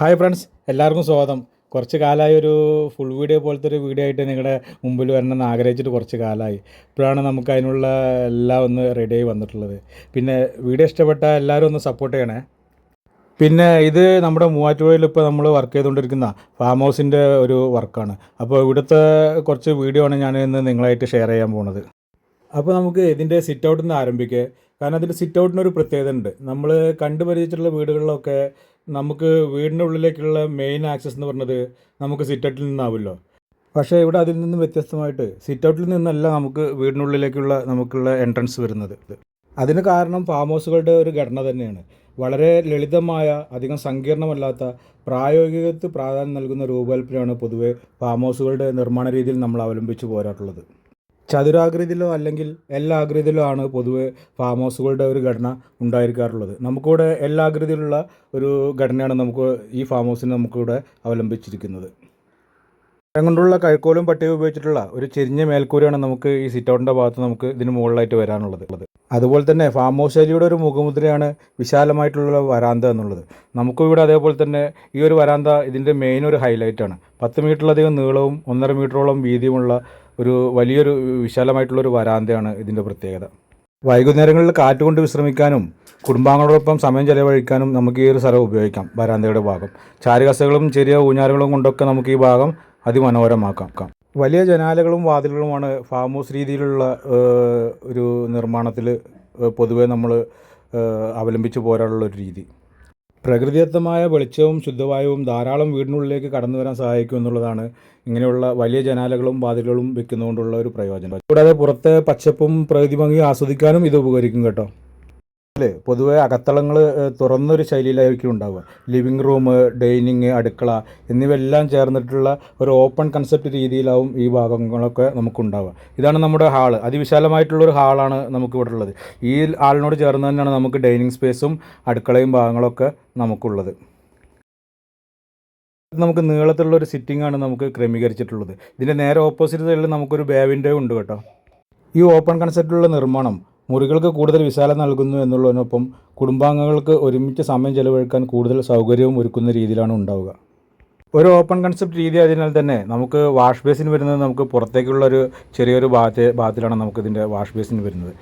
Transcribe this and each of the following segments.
Hi friends എല്ലാവർക്കും സ്വാഗതം. കുറച്ച് കാലമായി ഒരു ഫുൾ വീഡിയോ പോലത്തെ ഒരു വീഡിയോ ആയിട്ട് നിങ്ങളുടെ മുമ്പിൽ വരണമെന്ന് ആഗ്രഹിച്ചിട്ട് കുറച്ച് കാലമായി ഇപ്പോഴാണ് നമുക്ക് അതിനുള്ള എല്ലാം ഒന്ന് റെഡിയായി വന്നിട്ടുള്ളത്. പിന്നെ വീഡിയോ ഇഷ്ടപ്പെട്ട എല്ലാവരും ഒന്ന് സപ്പോർട്ട് ചെയ്യണേ. പിന്നെ ഇത് നമ്മുടെ മൂവാറ്റുപുഴയിൽ ഇപ്പോൾ നമ്മൾ വർക്ക് ചെയ്തുകൊണ്ടിരിക്കുന്ന ഫാം ഹൗസിന്റെ ഒരു വർക്കാണ് അപ്പോൾ ഇവിടുത്തെ കുറച്ച് വീഡിയോ ആണ് ഞാൻ ഇന്ന് നിങ്ങളായിട്ട് ഷെയർ ചെയ്യാൻ പോണത്. അപ്പോൾ നമുക്ക് ഇതിന്റെ സിറ്റ് ഔട്ടിൽ നിന്ന് ആരംഭിക്കുക കാരണം അതിന്റെ സിറ്റ് ഔട്ടിനൊരു പ്രത്യേകത ഉണ്ട്. നമ്മൾ കണ്ടുപരിചിച്ചിട്ടുള്ള വീടുകളിലൊക്കെ നമുക്ക് വീടിന്റെ ഉള്ളിലേക്കുള്ള മെയിൻ ആക്സസ് എന്ന് പറഞ്ഞത് നമുക്ക് സിറ്റൗട്ടിൽ നിന്നാവുമല്ലോ. പക്ഷേ ഇവിടെ അതിൽ നിന്നും വ്യത്യസ്തമായിട്ട് സിറ്റൗട്ടിൽ നിന്നല്ല നമുക്ക് വീടിനുള്ളിലേക്കുള്ള നമുക്കുള്ള എൻട്രൻസ് വരുന്നത്. അതിന് കാരണം ഫാം ഹൗസുകളുടെ ഒരു ഘടന തന്നെയാണ്. വളരെ ലളിതമായ അധികം സങ്കീർണമല്ലാത്ത പ്രായോഗികത്ത് പ്രാധാന്യം നൽകുന്ന രൂപകൽപ്പനയാണ് പൊതുവെ ഫാം ഹൗസുകളുടെ നിർമ്മാണ രീതിയിൽ നമ്മൾ അവലംബിച്ച് പോരാട്ടുള്ളത്. ചതുരാകൃതിയിലോ അല്ലെങ്കിൽ എല്ലാ ആകൃതിയിലോ ആണ് പൊതുവെ ഫാം ഹൗസുകളുടെ ഒരു ഘടന ഉണ്ടായിരിക്കാറുള്ളത്. നമുക്കിവിടെ എല്ലാ ആകൃതിയിലുള്ള ഒരു ഘടനയാണ് നമുക്ക് ഈ ഫാം ഹൗസിന് നമുക്കിവിടെ അവലംബിച്ചിരിക്കുന്നത്. കൊണ്ടുള്ള കഴുക്കോലും പട്ടിയും ഉപയോഗിച്ചിട്ടുള്ള ഒരു ചെരിഞ്ഞ മേൽക്കൂരയാണ് നമുക്ക് ഈ സിറ്റ് ഔട്ടിന്റെ ഭാഗത്ത് നമുക്ക് ഇതിന് മുകളിലായിട്ട് വരാനുള്ളത്. അതുപോലെ തന്നെ ഫാം ഹൗസ് ഒരു മുഖമുദ്രയാണ് വിശാലമായിട്ടുള്ള വരാന്ത എന്നുള്ളത്. നമുക്കും ഇവിടെ അതേപോലെ തന്നെ ഈ ഒരു വരാന്ത ഇതിന്റെ മെയിൻ ഒരു ഹൈലൈറ്റാണ് പത്ത് മീറ്ററിലധികം നീളവും ഒന്നര മീറ്ററോളം വീതിയുമുള്ള ഒരു വലിയൊരു വിശാലമായിട്ടുള്ള ഒരു വരാന്തയാണ് ഇതിന്റെ പ്രത്യേകത. വൈകുന്നേരങ്ങളിൽ കാറ്റ് കൊണ്ട് വിശ്രമിക്കാനും കുടുംബാംഗങ്ങളോടൊപ്പം സമയം ചെലവഴിക്കാനും നമുക്ക് ഈ ഒരു സ്ഥലം ഉപയോഗിക്കാം വരാന്തയുടെ ഭാഗം. ചാരുകസകളും ചെറിയ ഊഞ്ഞാലുകളും കൊണ്ടൊക്കെ നമുക്ക് ഈ ഭാഗം അതിമനോഹരമാക്കാം. വലിയ ജനാലകളും വാതിലുകളുമാണ് ഫാം ഹൗസ് രീതിയിലുള്ള ഒരു നിർമ്മാണത്തിൽ പൊതുവെ നമ്മൾ അവലംബിച്ച് പോരാനുള്ള ഒരു രീതി. പ്രകൃതിദത്തമായ വെളിച്ചവും ശുദ്ധവായുവും ധാരാളം വീടിനുള്ളിലേക്ക് കടന്നു വരാൻ സഹായിക്കും എന്നുള്ളതാണ് ഇങ്ങനെയുള്ള വലിയ ജനാലകളും വാതിലുകളും വെക്കുന്നതുകൊണ്ടുള്ള ഒരു പ്രയോജനം. കൂടാതെ പുറത്തെ പച്ചപ്പും പ്രകൃതി ഭംഗിയും ആസ്വദിക്കാനും ഇത് ഉപകരിക്കും കേട്ടോ. പൊതുവെ അകത്തളങ്ങൾ തുറന്നൊരു ശൈലിയിലായിരിക്കും ഉണ്ടാവുക. ലിവിങ് റൂം ഡൈനിങ് അടുക്കള എന്നിവയെല്ലാം ചേർന്നിട്ടുള്ള ഒരു ഓപ്പൺ കൺസെപ്റ്റ് രീതിയിലാവും ഈ ഭാഗങ്ങളൊക്കെ നമുക്കുണ്ടാവുക. ഇതാണ് നമ്മുടെ ഹാൾ. അതിവിശാലമായിട്ടുള്ളൊരു ഹാളാണ് നമുക്ക് ഇവിടെ ഉള്ളത് ഈ ഹാളിനോട് ചേർന്ന് തന്നെയാണ് നമുക്ക് ഡൈനിങ് സ്പേസും അടുക്കളയും ഭാഗങ്ങളൊക്കെ നമുക്കുള്ളത്. നമുക്ക് നീളത്തിലുള്ള ഒരു സിറ്റിംഗ് ആണ് നമുക്ക് ക്രമീകരിച്ചിട്ടുള്ളത്. ഇതിന്റെ നേരെ ഓപ്പോസിറ്റ് സൈഡിൽ നമുക്കൊരു ബേ വിൻഡോ ഉണ്ട് കേട്ടോ. ഈ ഓപ്പൺ കൺസെപ്റ്റിലുള്ള നിർമ്മാണം മുറികൾക്ക് കൂടുതൽ വിശാലം നൽകുന്നു എന്നുള്ളതിനൊപ്പം കുടുംബാംഗങ്ങൾക്ക് ഒരുമിച്ച് സമയം ചെലവഴിക്കാൻ കൂടുതൽ സൗകര്യവും ഒരുക്കുന്ന രീതിയിലാണ് ഉണ്ടാവുക. ഒരു ഓപ്പൺ കൺസെപ്റ്റ് രീതി ആയതിനാൽ തന്നെ നമുക്ക് വാഷ് ബേസിൻ വരുന്നത് നമുക്ക് പുറത്തേക്കുള്ള ഒരു ചെറിയൊരു ഭാഗത്തെ ഭാഗത്തിലാണ് നമുക്കിതിന്റെ വാഷ് ബേസിൻ വരുന്നത്.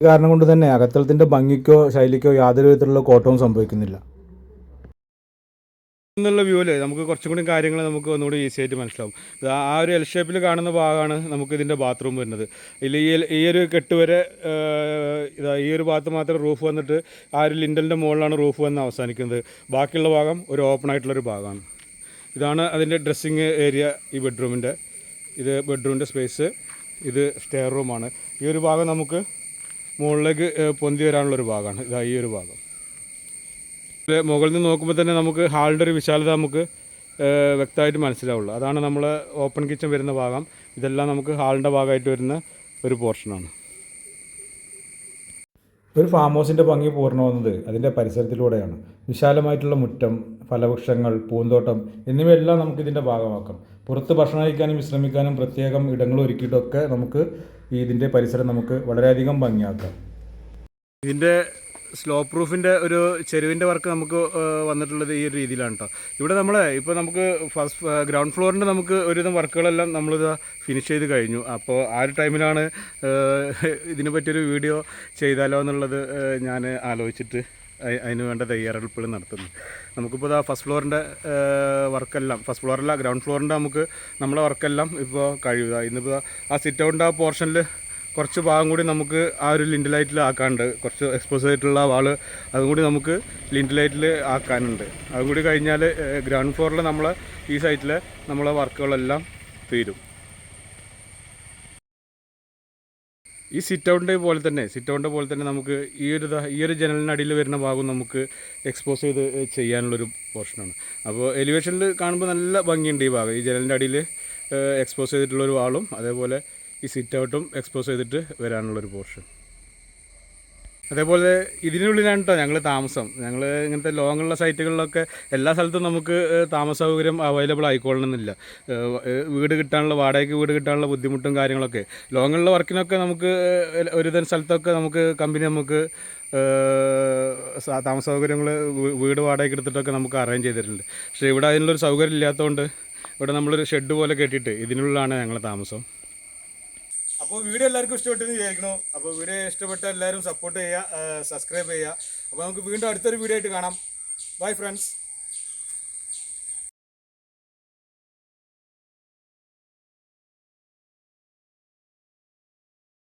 കാരണം കൊണ്ട് തന്നെ അകത്തളത്തിന്റെ ഭംഗിക്കോ ശൈലിക്കോ യാതൊരു വിധത്തിലുള്ള കോട്ടവും സംഭവിക്കുന്നില്ല. എന്നുള്ള വ്യൂവിൽ നമുക്ക് കുറച്ചും കൂടി കാര്യങ്ങൾ നമുക്ക് ഒന്നുകൂടി ഈസി ആയിട്ട് മനസ്സിലാവും. ആ ഒരു എൽ ഷേപ്പിൽ കാണുന്ന ഭാഗമാണ് നമുക്ക് ഇതിന്റെ ബാത്റൂം വരുന്നത്. ഇതിൽ ഈ ഈ ഒരു കെട്ട് വരെ ഇതാ ഈ ഒരു ഭാഗത്ത് മാത്രം റൂഫ് വന്നിട്ട് ആ ഒരു ലിൻഡലിന്റെ മുകളിലാണ് റൂഫ് വന്ന് അവസാനിക്കുന്നത്. ബാക്കിയുള്ള ഭാഗം ഒരു ഓപ്പൺ ആയിട്ടുള്ളൊരു ഭാഗമാണ്. ഇതാണ് അതിന്റെ ഡ്രസ്സിങ് ഏരിയ ഈ ബെഡ്റൂമിന്റെ ഇത് ബെഡ്റൂമിന്റെ സ്പേസ് ഇത് സ്റ്റെയർ റൂമാണ് ഈ ഒരു ഭാഗം നമുക്ക് മുകളിലേക്ക് പൊന്തി വരാനുള്ളൊരു ഭാഗമാണ്. ഇതാ ഈ ഒരു ഭാഗം. മുകളിൽ നിന്ന് നോക്കുമ്പോൾ തന്നെ നമുക്ക് ഹാളിന്റെ ഒരു വിശാലത നമുക്ക് വ്യക്തമായിട്ട് മനസ്സിലാവുള്ളൂ. അതാണ് നമ്മൾ ഓപ്പൺ കിച്ചൺ വരുന്ന ഭാഗം. ഇതെല്ലാം നമുക്ക് ഹാളിന്റെ ഭാഗമായിട്ട് വരുന്ന ഒരു പോർഷനാണ് ഒരു ഫാം ഹൗസിന്റെ ഭംഗി പൂർണമാകുന്നത് അതിന്റെ പരിസരത്തിലൂടെയാണ്. വിശാലമായിട്ടുള്ള മുറ്റം ഫലവൃക്ഷങ്ങൾ പൂന്തോട്ടം എന്നിവയെല്ലാം നമുക്ക് ഇതിന്റെ ഭാഗമാക്കാം. പുറത്ത് ഭക്ഷണം കഴിക്കാനും വിശ്രമിക്കാനും പ്രത്യേകം ഇടങ്ങൾ ഒരുക്കിയിട്ടൊക്കെ നമുക്ക് ഇതിന്റെ പരിസരം നമുക്ക് വളരെയധികം ഭംഗിയാക്കാം. ഇതിന്റെ സ്ലോ പ്രൂഫിന്റെ ഒരു ചെരുവിന്റെ വർക്ക് നമുക്ക് വന്നിട്ടുള്ളത് ഈ ഒരു രീതിയിലാണ് കേട്ടോ ഇവിടെ നമ്മൾ ഇപ്പോൾ നമുക്ക് ഫസ്റ്റ് ഗ്രൗണ്ട് ഫ്ലോറിന്റെ നമുക്ക് ഒരുവിധം വർക്കുകളെല്ലാം നമ്മളിത് ഫിനിഷ് ചെയ്ത് കഴിഞ്ഞു. അപ്പോൾ ആ ഒരു ടൈമിലാണ് ഇതിനെ പറ്റിയൊരു വീഡിയോ ചെയ്താലോ എന്നുള്ളത് ഞാൻ ആലോചിച്ചിട്ട് അതിന് വേണ്ട തയ്യാറെടുപ്പുകൾ നടത്തുന്നു. നമുക്കിപ്പോൾ ഇതാ ഫസ്റ്റ് ഫ്ലോറിന്റെ വർക്കെല്ലാം ഫസ്റ്റ് ഫ്ലോറല്ല ഗ്രൗണ്ട് ഫ്ലോറിന്റെ നമുക്ക് നമ്മളെ വർക്കെല്ലാം ഇപ്പോൾ കഴിയുക. ഇന്നിപ്പോൾ ആ സിറ്റ് ഔട്ടിന്റെ ആ പോർഷനിൽ കുറച്ച് ഭാഗം കൂടി നമുക്ക് ആ ഒരു ലിൻഡ് ലൈറ്റിൽ ആക്കാനുണ്ട്. കുറച്ച് എക്സ്പോസ് ആയിട്ടുള്ള വാൾ അതും കൂടി നമുക്ക് ലിൻഡ് ലൈറ്റിൽ ആക്കാനുണ്ട്. അതും കൂടി കഴിഞ്ഞാൽ ഗ്രൗണ്ട് ഫ്ലോറിൽ നമ്മൾ ഈ സൈറ്റിൽ നമ്മളെ വർക്കുകളെല്ലാം തീരും. ഈ സിറ്റ് ഔട്ടിന്റെ പോലെ തന്നെ സിറ്റ് ഔട്ടിന്റെ പോലെ തന്നെ നമുക്ക് ഈ ഒരു ഈ ഒരു ജനലിനടിയിൽ വരുന്ന ഭാഗം നമുക്ക് എക്സ്പോസ് ചെയ്ത് ചെയ്യാനുള്ളൊരു പോർഷനാണ് അപ്പോൾ എലിവേഷനിൽ കാണുമ്പോൾ നല്ല ഭംഗിയുണ്ട് ഈ ഭാഗം. ഈ ജനലിന്റെ അടിയിൽ എക്സ്പോസ് ചെയ്തിട്ടുള്ളൊരു വാളും അതേപോലെ ഈ സിറ്റ് ഔട്ടും എക്സ്പോസ് ചെയ്തിട്ട് വരാനുള്ളൊരു പോർഷൻ അതേപോലെ ഇതിനുള്ളിലാണ് കേട്ടോ ഞങ്ങൾ താമസം. ഞങ്ങൾ ഇങ്ങനത്തെ ലോങ്ങുള്ള സൈറ്റുകളിലൊക്കെ എല്ലാ സ്ഥലത്തും നമുക്ക് താമസ സൗകര്യം അവൈലബിൾ ആയിക്കൊള്ളണമെന്നില്ല. വീട് കിട്ടാനുള്ള വാടകയ്ക്ക് വീട് കിട്ടാനുള്ള ബുദ്ധിമുട്ടും കാര്യങ്ങളൊക്കെ. ലോങ്ങുള്ള വർക്കിനൊക്കെ നമുക്ക് ഒരുതരം സ്ഥലത്തൊക്കെ നമുക്ക് കമ്പനി നമുക്ക് താമസ സൗകര്യങ്ങൾ വീട് വാടകയ്ക്ക് എടുത്തിട്ടൊക്കെ നമുക്ക് അറേഞ്ച് ചെയ്തിട്ടുണ്ട്. പക്ഷേ ഇവിടെ അതിനുള്ളൊരു സൗകര്യം ഇല്ലാത്തതുകൊണ്ട് ഇവിടെ നമ്മളൊരു ഷെഡ് പോലെ കെട്ടിയിട്ട് ഇതിനുള്ളിലാണ് ഞങ്ങളുടെ താമസം. അപ്പോൾ വീഡിയോ എല്ലാവർക്കും ഇഷ്ടപ്പെട്ടെന്ന് വിചാരിക്കണു. അപ്പോൾ വീഡിയോ ഇഷ്ടപ്പെട്ട എല്ലാവരും സപ്പോർട്ട് ചെയ്യുക സബ്സ്ക്രൈബ് ചെയ്യുക അപ്പോൾ നമുക്ക് വീണ്ടും അടുത്തൊരു വീഡിയോ ആയിട്ട് കാണാം. Bye friends